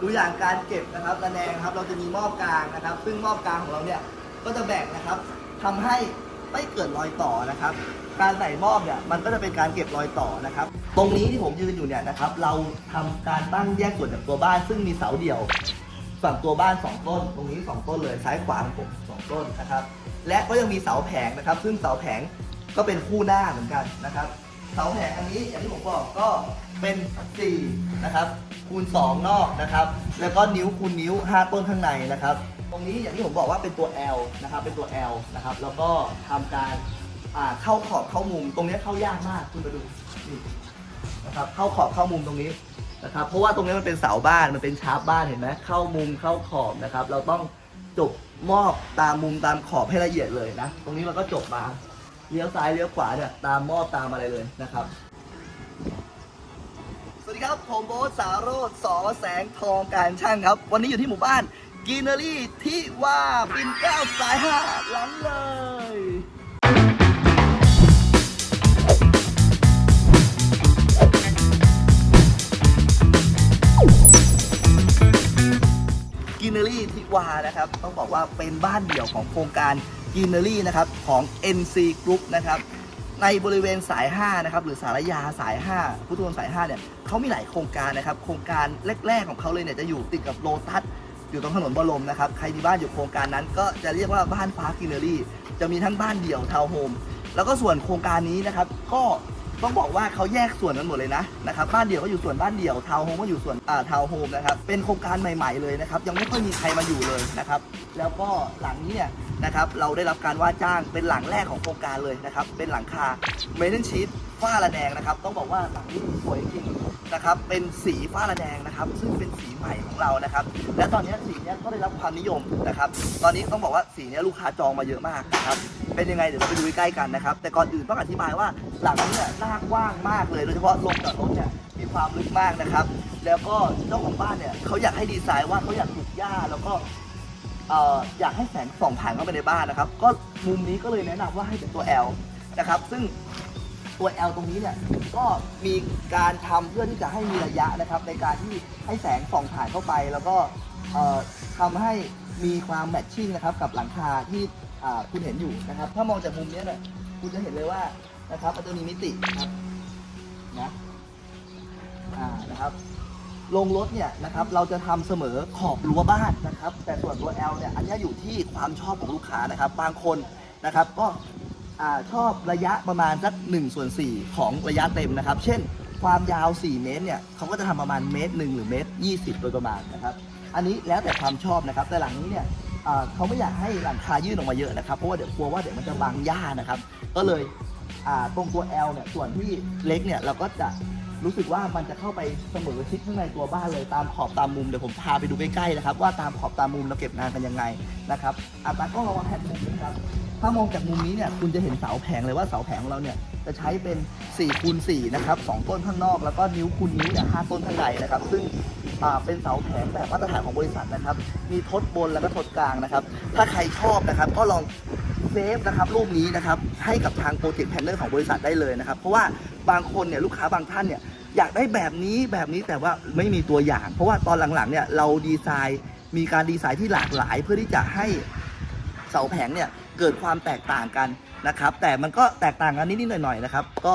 ดูอย่างการเก็บนะครับระแนงครับ เราจะมีหม้อกลางนะครับ ซึ่งหม้อกลางของเราเนี่ยก็จะแบ่งนะครับทำให้ไม่เกิดรอยต่อนะครับ การใส่หม้อเนี่ยมันก็จะเป็นการเก็บรอยต่อนะครับ ตรงนี้ที่ผมยืนอยู่เนี่ยนะครับ เราทำการตั้งแยกส่วนจากตัวบ้าน ซึ่งมีเสาเดี่ยวฝั่งตัวบ้าน 2 ต้น ตรงนี้ 2 ต้นเลยซ้ายขวาของผมสองต้นนะครับ และก็ยังมีเสาแผงนะครับ ซึ่งเสาแผงก็เป็นคู่หน้าเหมือนกันนะครับ เสาแผงอันนี้อย่างที่ผมบอกก็เป็น4นะครับ คูณ 2 นอกนะครับ แล้วก็นิ้วคูณนิ้ว 5 ต้นข้างในนะครับ ตรงนี้อย่างที่ผมบอกว่าเป็นตัว L นะครับ เป็นตัว L นะครับ แล้วก็ทำการาเข้าขอบเข้ามุม ตรงนี้เข้ายากมากคุณมาดูนี่นะครับ เข้าขอบเข้ามุมตรงนี้นะครับ เพราะว่าตรงนี้มันเป็นเสาบ้าน มันเป็นชาร์ปบ้านเห็นไหมเข้ามุมเข้าขอบนะครับ เราต้องจบมอบตามมุมตามขอบให้ละเอียดเลยนะ ตรงนี้เราก็จบมา เลี้ยวซ้ายเลี้ยวขวาเนี่ยตามมอบตามอะไรเลยนะครับ ครับ ผมโบ๊ทสาโรดสอแสงทองการช่างครับ วันนี้อยู่ที่หมู่บ้านกินเนอรี่ที่ว่าปินเกล้าสายห้าหลังเลย กินเนอรี่ทิวานะครับ ต้องบอกว่าเป็นบ้านเดี่ยวของโครงการกินเนอรี่นะครับ ของ NC Group นะครับ ในบริเวณสาย 5 นะครับ หรือสารยาสาย 5 พุทธมณฑลสาย 5 เนี่ยเขามีหลายโครงการนะครับ โครงการแรก ๆ ของเขาเลยเนี่ยจะอยู่ติดกับโลตัส อยู่ตรงถนนบรมนะครับ ใครมีบ้านอยู่โครงการนั้น ก็จะเรียกว่าบ้านฟ้ากินเนอรี่ จะมีทั้งบ้านเดี่ยวทาวน์โฮม แล้วก็ส่วนโครงการนี้นะครับ ก็ ต้องบอกว่าเขาแยกส่วนกันหมดเลยนะนะครับบ้านเดี่ยวก็อยู่ส่วนบ้านเดี่ยวทาวน์โฮมก็อยู่ส่วนอ่าทาวน์โฮมนะครับเป็นโครงการใหม่ ๆเลยนะครับยังไม่ค่อยมีใครมาอยู่เลยนะครับแล้วก็หลังนี้เนี่ยนะครับเราได้รับการว่าจ้างเป็นหลังแรกของโครงการเลยนะครับเป็นหลังคาเมทัลชีตฝ้าระแนงนะครับต้องบอกว่าหลังนี้สวยจริง นะครับเป็นสีฝ้าระแนงนะครับ ซึ่งเป็นสีใหม่ของเรานะครับ และตอนนี้สีนี้ก็ได้รับความนิยมนะครับ ตอนนี้ต้องบอกว่าสีนี้ลูกค้าจองมาเยอะมากนะครับเป็นยังไงเดี๋ยวเราไปดูใกล้กันนะครับ แต่ก่อนอื่นต้องอธิบายว่าหลังนี้เนี่ยหน้ากว้างมากเลยโดยเฉพาะลงจอดรถเนี่ยมีความลึกมากนะครับ แล้วก็เจ้าของบ้านเนี่ยเขาอยากให้ดีไซน์ว่าเขาอยากปลูกหญ้าแล้วก็อยากให้แสงส่องผ่านเข้าไปในบ้านนะครับ ก็มุมนี้ก็เลยแนะนำว่าให้เป็นตัว L นะครับ ซึ่ง ตัว L ตรงนี้เนี่ยก็มีการทำเพื่อที่จะให้มีระยะนะครับในการที่ให้แสงส่องผ่านเข้าไป แล้วก็เอ่อทำให้มีความแมทชิ่งนะครับกับหลังคาที่อ่าคุณเห็นอยู่นะครับ ถ้ามองจากมุมเนี้ยเนี่ยคุณจะเห็นเลยว่านะครับมันจะมีมิติครับนะอ่านะครับ ลงรถเนี่ยนะครับเราจะทำเสมอขอบรั้วบ้านนะครับ แต่ส่วนตัว L เนี่ยอันเนี้ยอยู่ที่ความชอบของลูกค้านะครับ บางคนนะครับ ก็ อาชอบระยะประมาณสัก1ส่วน4ของระยะเต็มนะครับ เช่น ความยาว 4 เมตรเนี่ยเขาก็จะทำประมาณเมตรหนึ่งหรือเมตร 20 โดยประมาณนะครับ อันนี้แล้วแต่ความชอบนะครับ แต่หลังนี้เนี่ยอ่าเขาไม่อยากให้หลังคายื่นออกมาเยอะนะครับ เพราะว่าเดี๋ยวกลัวว่าเดี๋ยวมันจะบังหญ้านะครับ ก็เลยอ่าตรงตัว L เนี่ยส่วนที่เล็กเนี่ยเราก็จะรู้สึกว่ามันจะเข้าไปเสมอชิดข้างในตัวบ้านเลยตามขอบตามมุมเดี๋ยวผมพาไปดูใกล้ๆนะครับว่าตามขอบตามมุมเราเก็บงานกันยังไงนะครับอาตากล้องระวังแผ่นมุมนะครับ ถ้ามองจากมุมนี้เนี่ยคุณจะเห็นเสาแผงเลยว่าเสาแผงของเราเนี่ยจะใช้เป็น4คูณ4นะครับสองต้นข้างนอกแล้วก็นิ้วคูณนิ้วเนี่ยห้าต้นข้างในนะครับ ซึ่งเป็นเสาแผงแบบมาตรฐานของบริษัทนะครับ มีทดบนแล้วก็ทดกลางนะครับ ถ้าใครชอบนะครับก็ลองเซฟนะครับรูปนี้นะครับให้กับทางโปรเจกต์แพนเนอร์ของบริษัทได้เลยนะครับ เพราะว่าบางคนเนี่ยลูกค้าบางท่านเนี่ยอยากได้แบบนี้แบบนี้แต่ว่าไม่มีตัวอย่าง เพราะว่าตอนหลังๆเนี่ยเราดีไซน์มีการดีไซน์ที่หลากหลาย เพื่อที่จะให้เสาแผงเนี่ย เกิดความแตกต่างกันนะครับ แต่มันก็แตกต่างกันนิดๆหน่อยๆนะครับ ก็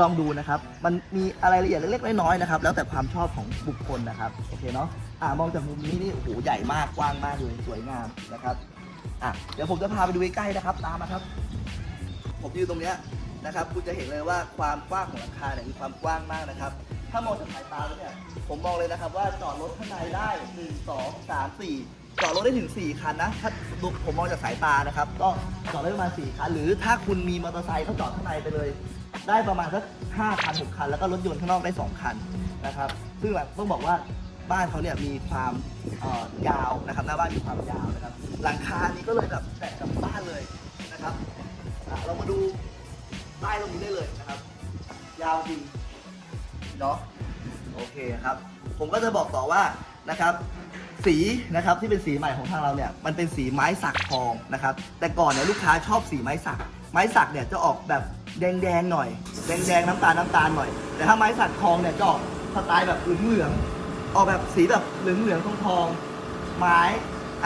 ลองดูนะครับ มันมีอะไรละเอียดเล็กๆน้อยๆนะครับ แล้วแต่ความชอบของบุคคลนะครับ โอเคเนาะ อ่ามองจากมุมนี้นี่โอ้โหใหญ่มาก กว้างมากเลย สวยงามนะครับ อะ เดี๋ยวผมจะพาไปดูใกล้ๆนะครับ ตามมาครับ ผมอยืนตรงเนี้ยนะครับ คุณจะเห็นเลยว่าความกว้างของหลังคาเนี่ยมีความกว้างมากนะครับ ถ้ามองจากสายตาแล้วเนี่ย ผมมองเลยนะครับว่าจอดรถข้างในได้ 1 2 3 4 จอดรถได้ถึง 4 คันนะถ้าดูผมมองจากสายตานะครับ ก็จอดได้ประมาณ 4 คัน หรือถ้าคุณมีมอเตอร์ไซค์ก็จอดข้างในไปเลย ได้ประมาณสัก5คัน6คัน แล้วก็รถยนต์ข้างนอกได้ 2 คันนะครับ ซึ่งต้องบอกว่าบ้านเขาเนี่ยมีความยาวนะครับ หน้าบ้านมีความยาวนะครับ หลังคานี้ก็เลยแบบแตะกับบ้านเลยนะครับเรามาดูใต้ตรงนี้ได้เลยนะครับ ยาวจริงเนาะ โอเคครับ ผมก็จะบอกต่อว่านะครับ สีนะครับที่เป็นสีใหม่ของทางเราเนี่ยมันเป็นสีไม้สักทองนะครับแต่ก่อนเนี่ยลูกค้าชอบสีไม้สัก ไม้สักเนี่ยจะออกแบบแดงๆหน่อย แดงๆน้ำตาลน้ำตาลหน่อย แต่ถ้าไม้สักทองเนี่ยจะออกสไตล์แบบเหลืองๆออกแบบสีแบบเหลืองเหลืองๆทองทองไม้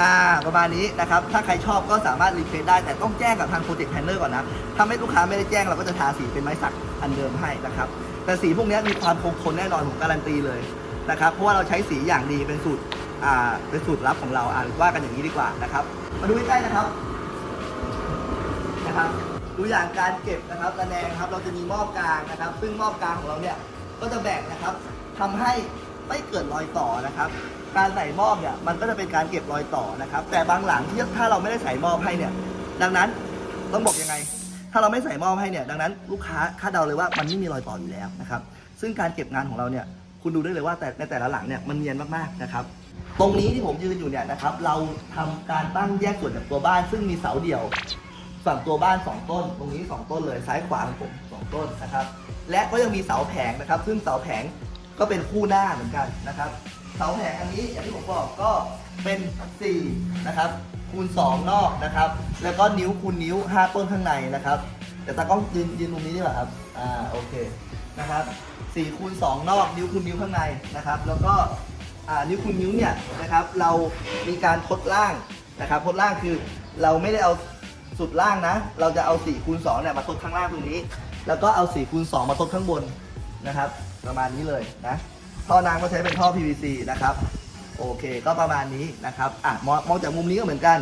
อ่าประมาณนี้นะครับถ้าใครชอบก็สามารถรีเควสได้ แต่ต้องแจ้งกับทางโปรเจกต์แพนเนอร์ก่อนนะถ้าไม่ลูกค้าไม่ได้แจ้งเราก็จะทาสีเป็นไม้สักอันเดิมให้นะครับแต่สีพวกนี้มีความคงทนแน่นอนผมการันตีเลยนะครับเพราะว่าเราใช้สีอย่างดีเป็นสูตร อ่าเป็นสูตรลับของเราอ่าว่ากันอย่างนี้ดีกว่านะครับ มาดูใกล้ๆนะครับนะครับดูอย่างการเก็บนะครับระแนงครับเราจะมีหม้อกลางนะครับ ซึ่งหม้อกลางของเราเนี่ยก็จะแบ่งนะครับทำให้ไม่เกิดรอยต่อนะครับ การใส่หม้อเนี่ยมันก็จะเป็นการเก็บรอยต่อนะครับ แต่บางหลังที่ถ้าเราไม่ได้ใส่หม้อให้เนี่ย ดังนั้นต้องบอกยังไง ถ้าเราไม่ใส่หม้อให้เนี่ย ดังนั้นลูกค้าคาดเดาเลยว่ามันไม่มีรอยต่ออยู่แล้วนะครับ ซึ่งการเก็บงานของเราเนี่ยคุณดูได้เลยว่าแต่ในแต่ละหลังเนี่ยมันเนียนมากๆนะครับ ตรงนี้ที่ผมยืนอยู่เนี่ยนะครับ เราทำการตั้งแยกส่วนจากตัวบ้าน ซึ่งมีเสาเดี่ยว ฝั่งตัวบ้าน 2 ต้น ตรงนี้ 2 ต้นเลยซ้ายขวาของผม2ต้นนะครับ และก็ยังมีเสาแผงนะครับ ซึ่งเสาแผงก็เป็นคู่หน้าเหมือนกันนะครับ เสาแผงอันนี้อย่างที่ผมบอกก็เป็น4นะครับคูณ 2 นอกนะครับ แล้วก็นิ้วคูณนิ้ว 5 ต้นข้างในนะครับแต่ตากล้องยืนยืนตรงนี้ดีกว่าครับอ่าโอเคนะครับ4คูณ2นอกนิ้วคูณนิ้วข้างในนะครับ แล้วก็ นิ้วคูณนิ้วเนี่ยนะครับเรามีการทดล่างนะครับทดล่างคือเราไม่ได้เอาสุดล่างนะ เราจะเอา4คูณ2เนี่ยมาทดข้างล่างตรงนี้ แล้วก็เอา4คูณ2มาทดข้างบนนะครับ ประมาณนี้เลยนะท่อนางก็ใช้เป็นท่อ PVC นะครับ โอเคก็ประมาณนี้นะครับอะมองมองจากมุมนี้ก็เหมือนกัน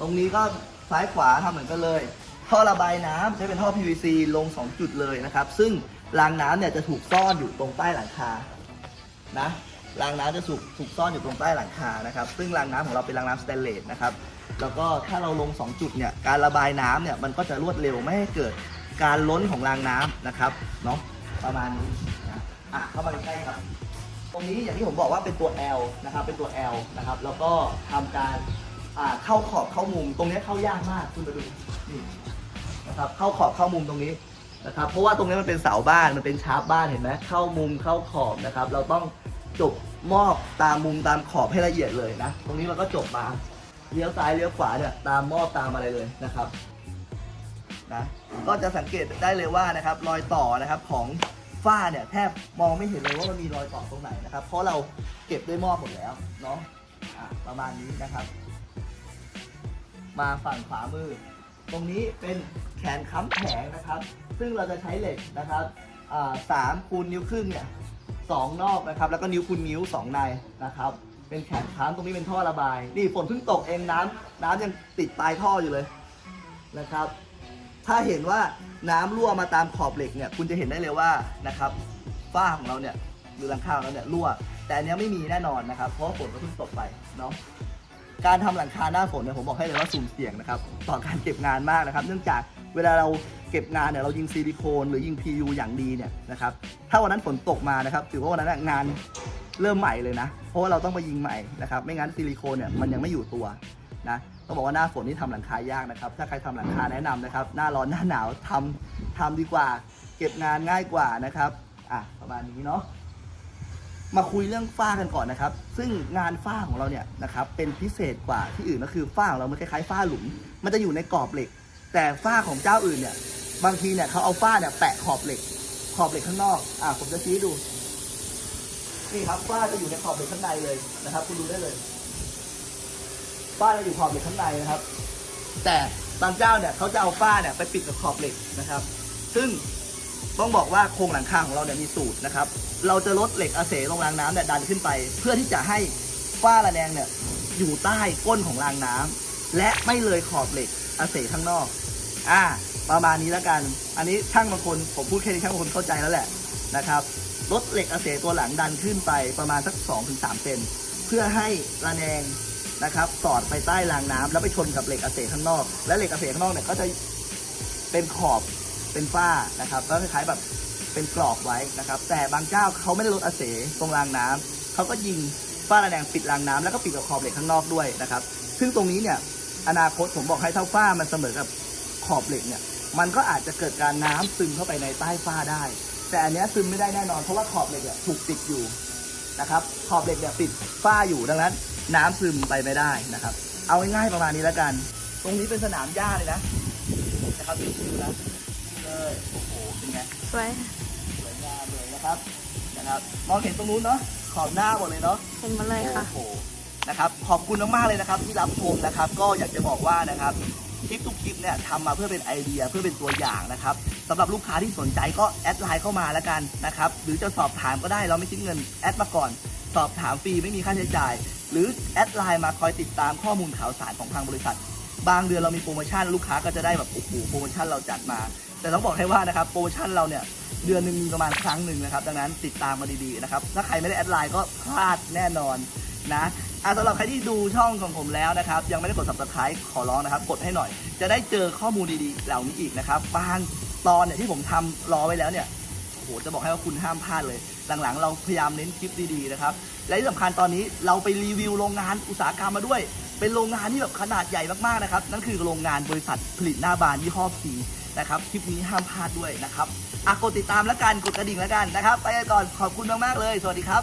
ตรงนี้ก็ซ้ายขวาทำเหมือนกันเลย ท่อระบายน้ำใช้เป็นท่อ PVC ลง 2 จุดเลยนะครับ ซึ่งรางน้ำเนี่ยจะถูกซ่อนอยู่ตรงใต้หลังคา นะรางน้ำจะถูกถูกซ่อนอยู่ตรงใต้หลังคานะครับ ซึ่งรางน้ำของเราเป็นรางน้ำสแตนเลสนะครับแล้วก็ถ้าเราลง 2 จุดเนี่ยการระบายน้ำเนี่ยมันก็จะรวดเร็วไม่ให้เกิดการล้นของรางน้ำนะครับเนาะประมาณนี้นะอะเข้ามาใกล้ครับ ตรงนี้อย่างที่ผมบอกว่าเป็นตัว L นะครับเป็นตัว L นะครับแล้วก็ทำการอ่าเข้าขอบเข้ามุม ตรงนี้เข้ายากมากคุณมาดูนี่นะครับเข้าขอบเข้ามุมตรงนี้นะครับเพราะว่าตรงนี้มันเป็นเสาบ้านมันเป็นชาร์ปบ้านเห็นไหมเข้ามุมเข้าขอบนะครับ เราต้อง จบมอบตามมุมตามขอบให้ละเอียดเลยนะ ตรงนี้เราก็จบมาเลี้ยวซ้ายเลี้ยวขวาเนี่ยตามมอบตามอะไรเลยนะครับนะก็จะสังเกตได้เลยว่านะครับรอยต่อนะครับของฝ้าเนี่ยแทบมองไม่เห็นเลยว่ามันมีรอยต่อตรงไหนนะครับ เพราะเราเก็บด้วยม้อหมดแล้วเนาะอะประมาณนี้นะครับ มาฝั่งขวามือ ตรงนี้เป็นแขนค้ำแผงนะครับ ซึ่งเราจะใช้เหล็กนะครับสามคูณนิ้วครึ่งเนี่ย สองนอกนะครับ แล้วก็นิ้วคูณนิ้วสองในนะครับ เป็นแขนค้ำตรงนี้เป็นท่อระบาย นี่ฝนเพิ่งตกเองน้ำน้ำยังติดปลายท่ออยู่เลยนะครับ ถ้าเห็นว่าน้ำรั่วมาตามขอบเหล็กเนี่ย คุณจะเห็นได้เลยว่านะครับฝ้าของเราเนี่ยหรือหลังคาของเราเนี่ยรั่ว แต่อันเนี้ยไม่มีแน่นอนนะครับ เพราะฝนก็เพิ่งตกไปเนาะการทำหลังคาหน้าฝนเนี่ยผมบอกให้เลยว่าสุ่มเสี่ยงนะครับต่อการเก็บงานมากนะครับ เนื่องจาก เวลาเราเก็บงานเนี่ยเรายิงซิลิโคนหรือยิง PU อย่างดีเนี่ยนะครับถ้าวันนั้นฝนตกมานะครับถือว่าวันนั้นงานเริ่มใหม่เลยนะ เพราะว่าเราต้องไปยิงใหม่นะครับไม่งั้นซิลิโคนเนี่ยมันยังไม่อยู่ตัวนะต้องบอกว่าหน้าฝนนี่ทำหลังคายากนะครับ ถ้าใครทำหลังคาแนะนำนะครับ หน้าร้อนหน้าหนาวทำทำดีกว่า เก็บงานง่ายกว่านะครับอะประมาณนี้เนาะมาคุยเรื่องฝ้ากันก่อนนะครับ ซึ่งงานฝ้าของเราเนี่ยนะครับเป็นพิเศษกว่าที่อื่นก็คือฝ้าของเรามันคล้ายๆฝ้าหลุม มันจะอยู่ในกรอบเหล็ก แต่ฝ้าของเจ้าอื่นเนี่ย บางทีเนี่ยเขาเอาฝ้าเนี่ยแปะขอบเหล็ก ขอบเหล็กข้างนอก อะผมจะชี้ดู นี่ครับฝ้าจะอยู่ในขอบเหล็กข้างในเลยนะครับ คุณดูได้เลยฝ้าจะอยู่ขอบเหล็กข้างในนะครับ แต่บางเจ้าเนี่ยเขาจะเอาฝ้าเนี่ยไปปิดกับขอบเหล็กนะครับ ซึ่งต้องบอกว่าโครงหลังคาของเราเนี่ยมีสูตรนะครับ เราจะลดเหล็กอาเสลงรางน้ำเนี่ยดันขึ้นไป เพื่อที่จะให้ฝ้าระแนงเนี่ยอยู่ใต้ก้นของรางน้ำและไม่เลยขอบเหล็กอาเสข้างนอก อ่า ประมาณนี้แล้วกัน อันนี้ช่างบางคนผมพูดแค่นี้ช่างบางคนเข้าใจแล้วแหละนะครับลดเหล็กอาเสตัวหลังดันขึ้นไปประมาณสัก 2-3เซนเพื่อให้ระแนงนะครับ สอดไปใต้รางน้ำแล้วไปชนกับเหล็กอาเสข้างนอก และเหล็กอาเสข้างนอกเนี่ยก็จะเป็นขอบเป็นฝ้านะครับก็คล้ายๆแบบเป็นกรอบไว้นะครับ แต่บางเจ้าเขาไม่ได้ลดอาเสตรงรางน้ำเขาก็ยิงฝ้าระแนงปิดรางน้ำแล้วก็ปิดกับขอบเหล็กข้างนอกด้วยนะครับ ซึ่งตรงนี้เนี่ยอนาคตผมบอกให้เท่าฝ้ามันเสมอกับ ขอบเหล็กเนี่ย มันก็อาจจะเกิดการน้ำซึมเข้าไปในใต้ฝ้าได้ แต่อันเนี้ยซึมไม่ได้แน่นอนเพราะว่าขอบเหล็กเนี่ยถูกปิดอยู่นะครับ ขอบเหล็กเนี่ยปิดฝ้าอยู่ดังนั้น น้ำซึมไปไม่ได้นะครับ เอาง่ายๆประมาณนี้แล้วกัน ตรงนี้เป็นสนามหญ้าเลยนะนะครับดูนะเลยโอ้โหเป็นไงสวยสวยงามเลยนะครับไหนนะครับมองเห็นตรงนู้นเนาะขอบหน้าหมดเลยเนาะเห็นหมาเลยค่ะโอ้โหนะครับขอบคุณมากๆเลยนะครับที่รับชมนะครับ ก็อยากจะบอกว่านะครับ คลิปทุกคลิปเนี่ยทำมาเพื่อเป็นไอเดียเพื่อเป็นตัวอย่างนะครับสำหรับลูกค้าที่สนใจก็แอดไลน์เข้ามาแล้วกันนะครับหรือจะสอบถามก็ได้เราไม่คิดเงินแอดมาก่อน สอบถามฟรีไม่มีค่าใช้จ่าย หรือแอดไลน์มาคอยติดตามข้อมูลข่าวสารของทางบริษัท บางเดือนเรามีโปรโมชั่นลูกค้าก็จะได้แบบโอ้โหโปรโมชั่นเราจัดมา แต่ต้องบอกให้ว่านะครับโปรโมชั่นเราเนี่ยเดือนหนึ่งมีประมาณครั้งหนึ่งนะครับดังนั้นติดตามมาดีๆนะครับถ้าใครไม่ได้แอดไลน์ก็พลาดแน่นอน นะอะสำหรับใครที่ดูช่องของผมแล้วนะครับ ยังไม่ได้กด subscribe ขอร้องนะครับ กดให้หน่อย จะได้เจอข้อมูลดีๆ เหล่านี้อีกนะครับบางตอนเนี่ยที่ผมทำรอไว้แล้วเนี่ยโอ้โหจะบอกให้ว่าคุณห้ามพลาดเลย หลังๆ เราพยายามเน้นคลิปดีๆนะครับและที่สำคัญตอนนี้เราไปรีวิวโรงงานอุตสาหกรรมมาด้วย เป็นโรงงานที่แบบขนาดใหญ่มากๆนะครับนั่นคือโรงงานบริษัทผลิตหน้าบานยี่ห้อพีนะครับคลิปนี้ห้ามพลาดด้วยนะครับอะกดติดตามแล้วกันกดกระดิ่งแล้วกันนะครับ ไปกันก่อนขอบคุณมากๆเลย สวัสดีครับ